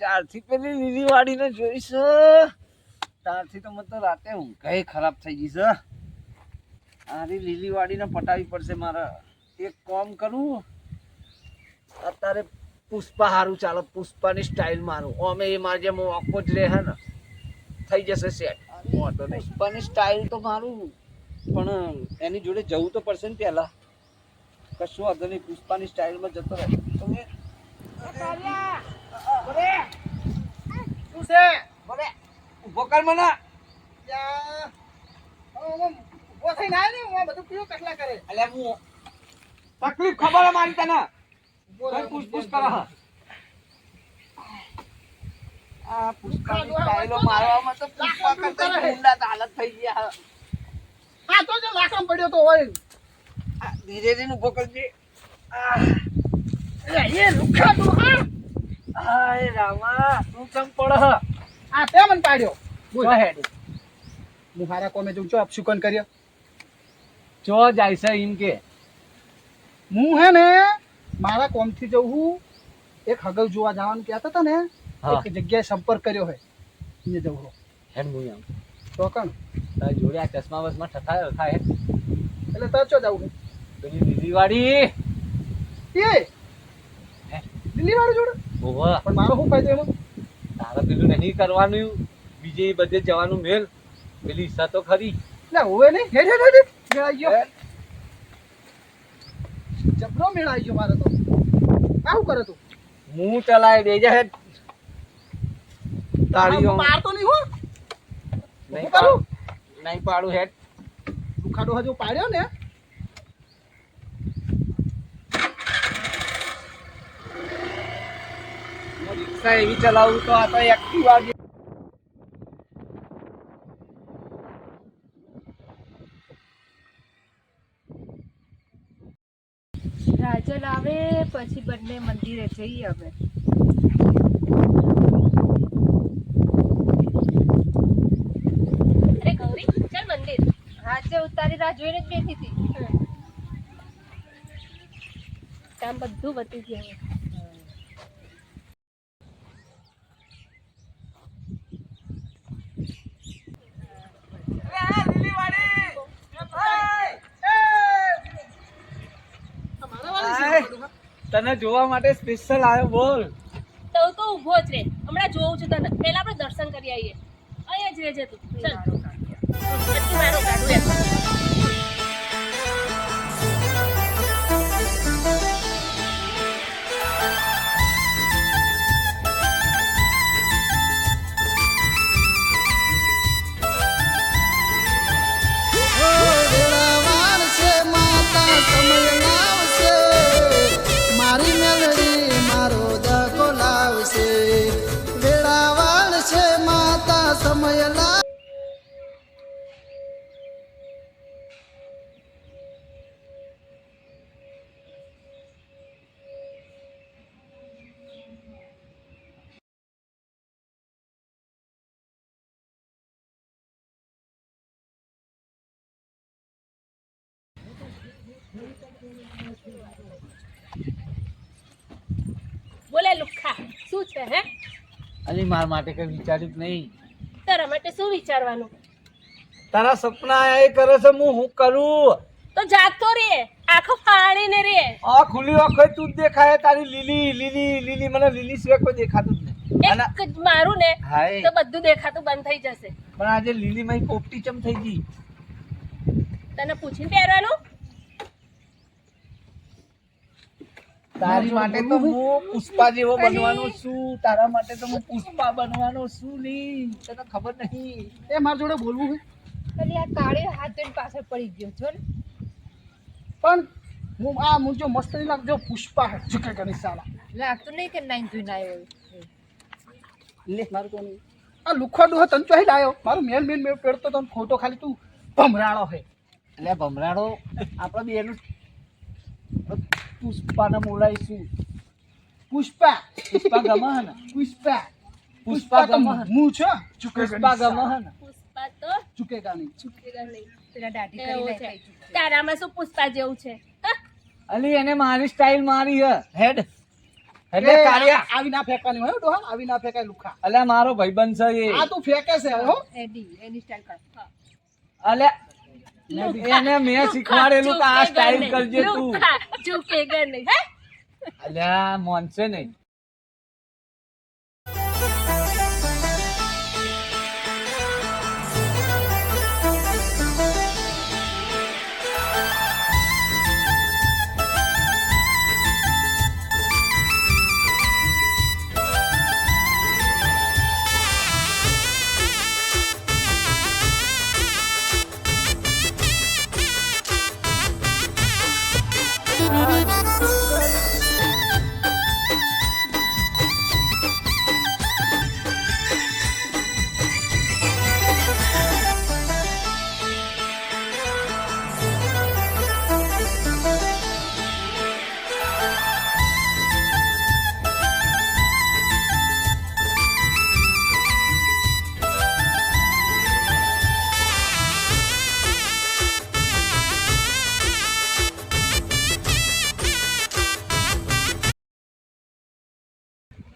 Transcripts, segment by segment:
જ્યારથી પેલી લીલી વાડીને જોઈશ. ત્યારથી તો મને તો રાતે ઊંઘાય ખરાબ થઈ ગઈ છે. આરી લીલી વાડીને પડશે મારે. એક કામ કરું, અત્યારે પુષ્પા હારું ચાલો, પુષ્પાની સ્ટાઇલ મારું. અમે એ મારે જેમ આખો જ રહે ને. થઈ જશે સેટ વાંધો નહીં. પુષ્પાની સ્ટાઇલ તો મારું પણ એની જોડે જવું તો પડશે ને પહેલા. કશું વાંધો નહીં. પુષ્પાની સ્ટાઇલમાં જતો રહે. તમે શું છે બોલે કર મને. ઊભો થઈને આવ્યો ને હું બધું પીવું કેટલા કરે અલ્યા હું તકલીફ ખબર મારી તને. પૂછપૂછ કરે. હે આ પુષ્પાની સ્ટાઈલો મારવામાં તો પુષ્પા કરતા ગુંડા હાલત થઈ ગયા. હા તો જો પડ્યો તો હોય. ધીરે ધીરે ઊભો કરજે. એ એ લુખા તું હા. હાય રામા તું ચમ પડે આ તે મને પાડ્યો. બોલ. હેડ. હું હારા કોમે જોઉં છું અપશુકન કર્યો? જો જાય છે એમ કે. હું હે ને મારા કોમથી જવું હું એક હગલ જોવા જવાનું કહેતા હતા ને. એક જગ્યાએ સંપર્ક કર્યો હે અહીંયા જવું. હો. હેડ હું આમ તો કણ? તારી જોડે આ ચશ્મા વસમાં ઠથાયો થાય એટલે તાર ચો જવું પેલી લીલી વાડી એ વાળું જોડે? ઓવા પણ મારો શું ફાયદો એમાં? તારે પેલું નહીં કરવાનું બીજે બધે જવાનું મેલ. પેલી ઈચ્છા તો ખરી. એટલે હોવે નહીં. હેડ હેડ હેડ મેળાઈ જબરો મેળાઈ ગયો મારે તો. આવું કરે તું? હું ચલાય દેજે હેડ. તાળીઓ. મારતો નહીં હો. નહીં? પાડું નહીં પાડું હેડ. દુખાડો હજુ પાડ્યો ને. રિક્ષા એવી ચલાવું તો આ તો એક્ટિવા જે રાજલ આવે પછી બંને મંદિરે જઈએ હવે અરે ગૌરી ચાલ મંદિર આજે ઉતારી રાહ જોઈને જ બેઠી હતી. કામ બધું પતી ગયું. તને જોવા માટે સ્પેશિયલ આવ્યો બોલ. તો તો ઊભો જ રે. હમણાં જોઉં છું તને. પહેલા આપણે દર્શન કરી આવીએ. અહીંયા જ રહેજે તું. ચાલ. પછી મારો ગાડું એમ મારી બોલે લુખા શું છે હે? અલી માર માટે કઈ વિચાર્યું નહીં. તારા માટે શું વિચારવાનું? તારા સપના એ કરે છે હું હું કરું? તો જાગતો રે આંખો ફાડીને રે. આ ખુલ્લી આંખે તું જ દેખાય તારી લીલી લીલી લીલી મને લીલી સિવાય કોઈ દેખાતું જ નહીં. એક જ મારું ને તો બધું દેખાતું બંધ થઈ જશે. પણ આજે લીલી મારી પોપટી ચમ થઈ ગઈ? તને પૂછીને પહેરવાનું? તારી માટે તો હું પુષ્પા જેવો બનવાનો છું. તારા માટે તો હું પુષ્પા બનવાનો છું નહીં. તને ખબર નહીં. એ મારા જોડે બોલવું છે આ કાળી હાથ ધોઈને પાછળ પડી ગયો છો ને? પણ હું આ હું જો મસ્ત નહીં લાગજો પુષ્પા ઝુકે કરી સાલા લાગતું નહીં કે નાઈન ધોઈને આવ્યો. લે મારું તો નહીં. આ લુખો ડોહો તને ચોહી લાયો? મારું મેલ મેલ મેલ પેડતો તો ખોટો ખાલી તું ભમરાળો હે. એટલે ભમરાડો આપણે બે એનું પુષ્પાને બોલાવીશું પુષ્પા પુષ્પા ગમે હે પુષ્પા પુષ્પા ગમહન. હું છે? પુષ્પા નહીં ગમે સાલા. હે ને પુષ્પા તો ચૂકેગા નહીં ચૂકેગા નહીં પેલા દાઢી. તારામાં શું પુષ્પા જેવું છે? અલી એને મારી સ્ટાઇલ મારી હે. હેડ. એટલે એ આવી ના ફેંકવાની હોય હો ડોહા. આવી ના ફેંકાય લુખા. અલ્યા મારો ભાઈબંધ છે આ તું ફેંકે છે હો. એડી એની સ્ટાઇલ કર. હા. એને મેં શીખવાડેલું કે આ ઝૂકેગા કરજે. તું. લુખા, ઝૂકેગા નહીં હે? અલ્યા મોનસે નહીં.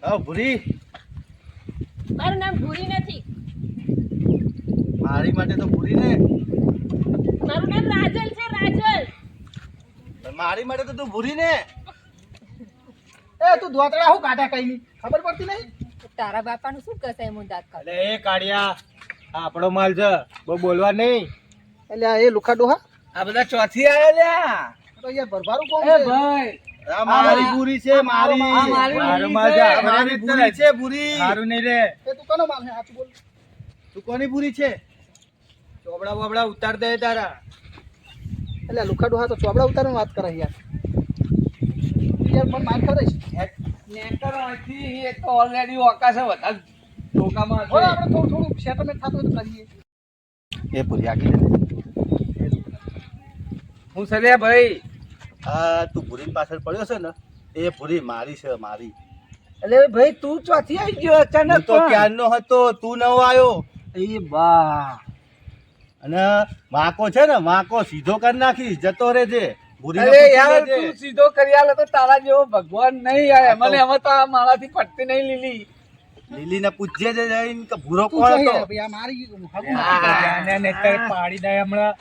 હા ભૂરી. મારું નામ ભૂરી નથી. મારી માટે તો ભૂરી ને. મારું નામ રાજલ છે રાજલ. મારી માટે તો તું ભૂરી ને. એ તું ધોતડા હું કાઢા કઈ ની? ખબર પડતી નહીં? તારા બાપાનું શું કહેશે એમ હું દાંત કાઢે એ કાઢ્યા આપણો માલ છે. બહુ બોલવા નહીં. એટલે આ એ લુખાડો હા? આ બધા ચોથી આયા લ્યા. તો અહીંયા ભરભારું કોણ છે? ભાઈ મારી આ- છે મારી. આ મારી છે. સારું નહીં રે. એ તું કનો માલ છે? સાચું બોલ. તું કોની છે? ચોબડા બોબડા ઉતાર દે તારા. એટલે આ લુખા તો ચોબડા ઉતારીને વાત કરે યાર. યાર મને માર છે. એ તો ઓલરેડી ઓકા છે વધારે ટોકામાં છે. આપણે થોડું થોડું સેટલમેન્ટ થતું તો કરીએ. એ ભૂરી આગળ હું છે ભાઈ? આ તું ભૂરી પાછળ પડ્યો છે ને એ ભૂરી મારી છે મારી. એટલે ભાઈ તું ચોથી આવી ગયો અચાનક તો. ક્યારનો હતો તું નવો આવ્યો. એ બા. અને વાંકો છે ને વાંકો સીધો કરી નાખી જતો રહેજે. અરે યાર તું સીધો કરી આલે તો તારા જેવો ભગવાન નહીં આવે. આ તો- મને એમાં તો આ મારાથી પટતી નહીં લીલી. ને પૂછજે જે જઈને કે ભૂરો કોણ હતો? આ મારી હગું પાડી દે હમણાં.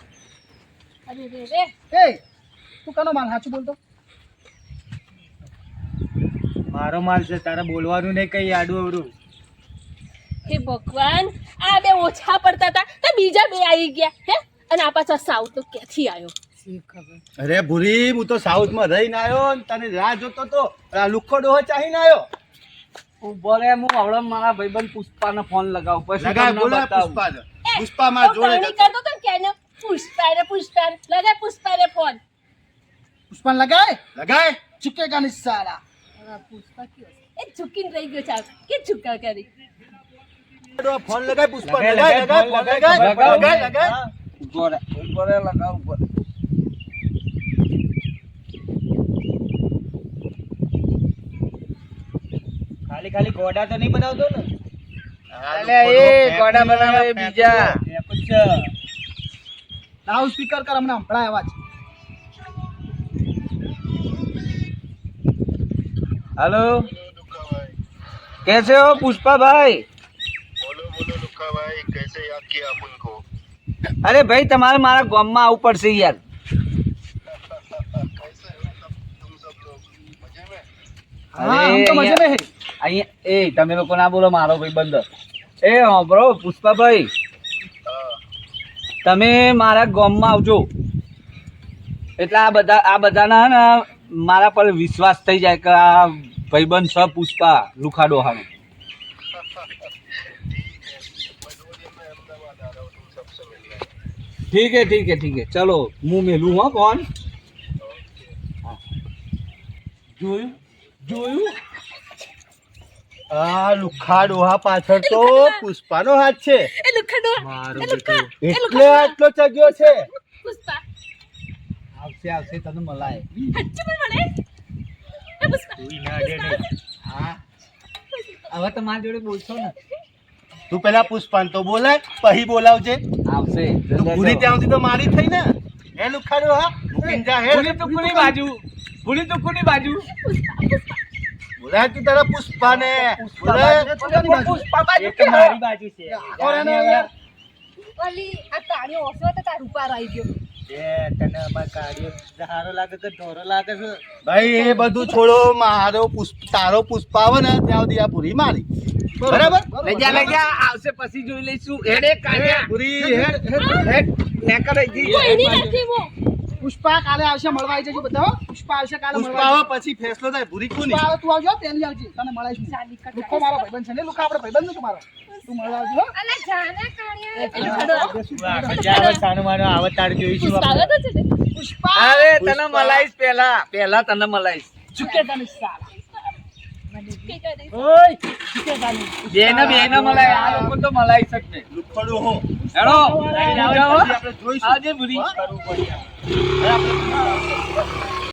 અરે રે રે. એ તું કનો માલ સાચું બોલતો? મારો માલ છે તારે બોલવાનું નહીં કઈ આડું અવડું. હે ભગવાન આ બે ઓછા પડતા હતા તો બીજા બે આવી ગયા હે? અને આ પાછા સાઉથ તો ક્યાંથી આવ્યો અરે ભૂરી હું તો સાઉથમાં રહીને આવ્યો ને તને રાહ જોતો તો આ લુખ્ખો ડોહો ચાહીને આવ્યો ઊભો રે હું હવડે મારા ભાઈબંધ પુષ્પાને ફોન લગાવું પછી લગાવ બોલા પુષ્પા પુષ્પા માં જોડે કરતો તો કેને પુષ્પા રે પુષ્પા લગાય પુષ્પા પુષ્પાન લગાય? લગાય. ચૂકેગા નહીં સારા પુષ્પા કયો એ ચૂકીને રહી ગયો ચાલ કે ચૂકા કરી? ફોન લગાય પુષ્પા. લગાય, લગાય લગાય, લગાય ફોન લગાય લગાય, લગાય લગાય. હા. ઊભો રે ઊભો રે લગાવ ઊભો ખાલી ખાલી ગોડા તો નહીં બનાવતો ને? અલ્યા એ ગોડા બનાવે એ બીજા. લાઉડ સ્પીકર કર હમણાં હમણાં અવાજ हेलो कैसे हो पुष्पा भाई बोलो बोलो लुक्का भाई कैसे याद किया अपन को अरे भाई તમારે મારા ગામમાં આવવું પડશે યાર कैसे हो सब तुम सब लोग मजे में હા હમ તો મજે में है અહીંયા એ તમે લોકો ના બોલો મારો ભાઈ બંધ એ બ્રો પુષ્પાભાઈ તમે મારા ગામમાં આવજો એટલે આ બધા આ બધાના હે ને મારા પર વિશ્વાસ થઈ જાય કે આ ભાઈબંધ છ પુષ્પા લુખાડો હારું. ઠીક હે ઠીક હે ઠીક હે. ચલો હું મેલું હો ફોન. જોયું? જોયું? આ લુખા ડોહા પાછળ તો પુષ્પાનો હાથ છે. એટલે આટલો ચગ્યો છે. પુષ્પા. આવશે આવશે તને મલાય હચ્ચું પણ મળે? એ પુષ્પા પુષ્પા હા. હવે તો મારી જોડે બોલશો ને. તું પેલા પુષ્પાન તો બોલાય પછી બોલાવજે. આવશે. તું ભૂરી ત્યાં સુધી તો મારી થઈ ને. એ લુખાડો હા? મૂકીને જા હેડ ભૂલી તુકુની બાજુ? ભૂલી તુકુની બાજુ? બોલાય તું તારા પુષ્પાને. બોલાય. પોતાની બાજુ. મારી બાજુ છે. ઓલી આ ઓછો તો તાર ઉપર આવી ગયો. તને અમાર કાર્ય સારો લાગે કે ઢોરો લાગે છે. ભાઈ એ બધું છોડો મારો પુષ્પ તારો પુષ્પ ને ત્યાં સુધી આ પૂરી મારી. બરાબર? લઈ જા લઈ જા આવશે પછી જોઈ લઈશું. હેડે કાઢ્યા પૂરી હેડ હેડ નેકર જી કોઈ નહીં નથી હું પુષ્પા કાલે આવશે મળવા આવી જજો બધા પુષ્પા આવશે કાલે પુષ્પ મળવા આવે પછી ફેસલો થાય ભૂરી કોની? પુષ્પા આવે તું આવજો તેની આવજી. તને મળાઈશું લુખો મારો ભાઈબંધ છે ને લુકા આપણે ભાઈબંધ છે મારો તું મળવા આવજો. અલા જાના કાળિયા સ્વાગત જ છે ને? પુષ્પા. અરે તને મલાઈશ પેલા. પેલા તને મલાઈશ. ચૂકે તને સાલા. કે કરે